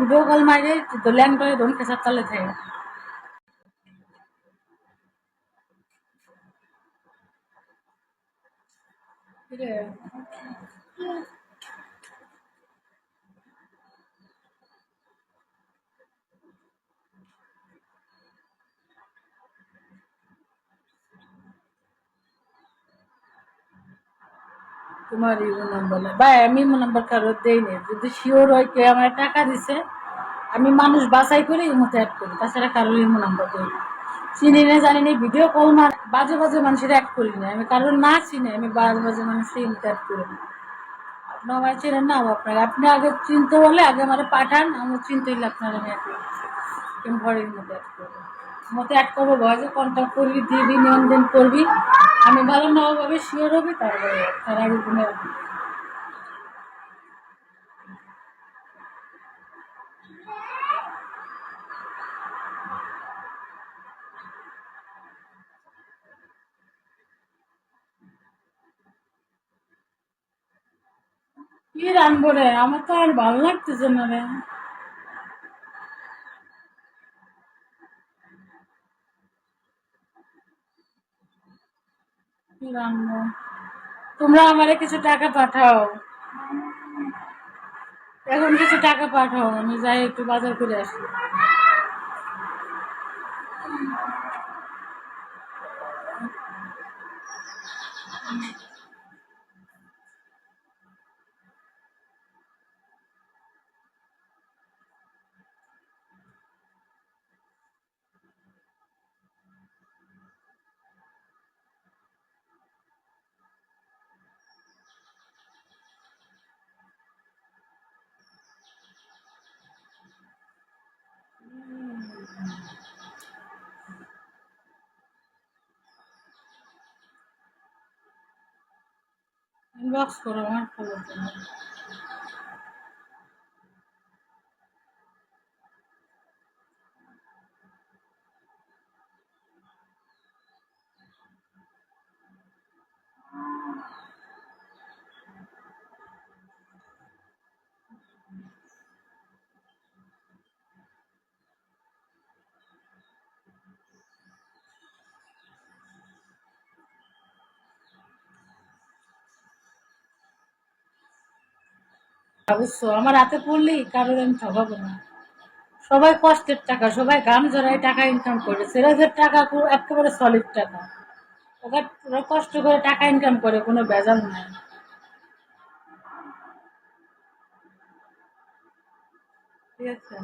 Video call মারে Dalian করে দোন খেসার তালে থাকে কিরে? তোমার ইমো নাম্বার ভাই, আমি ইমো নাম্বার কারও দেইনি যদি শিওর হয় কে আমার টাকা দিছে, আমি মানুষ বাছাই করে ইমোতে অ্যাড করি। তাছাড়া কারোর ইমো নাম্বার দেই না। চিনি না, জানি না ভিডিও কল মার বাজে বাজে মানুষের অ্যাড করি না। আমি কারোর না চিনি, আমি বাজে বাজে মানুষের ইমোতে অ্যাড করি না। আপনি আমার চেনেন না আপনার আপনি আগে চিনতে বলে আগে আমার পাঠান আমার চিনতে হলে আপনার আমি অ্যাড করি। ঘরের মধ্যে অ্যাড করব মতো অ্যাড করব, ভয়েসে কন্ট্যাক্ট করবি, দিবি লেনদেন করবি। আমি ভালো না ভাবে শিওর হবে, তারপরে তার আগে কোনো কি রানবো রে? আমার তো আর ভালো লাগতেছে না রে। তোমরা আমারে কিছু টাকা পাঠাও। এখন কিছু টাকা পাঠাও, আমি যাই একটু বাজার করে আসি। ইনবক্স করো আমার খবর অবশ্য আমার হাতে পড়লেই কারোর আমি ঠকাবো না। সবাই কষ্টের টাকা, সবাই গাম জড়ায় টাকা ইনকাম করে। সিরাজের টাকা একেবারে সলিড টাকা। ওরা কষ্ট করে টাকা ইনকাম করে, কোনো বেজাল নাই। ঠিক আছে?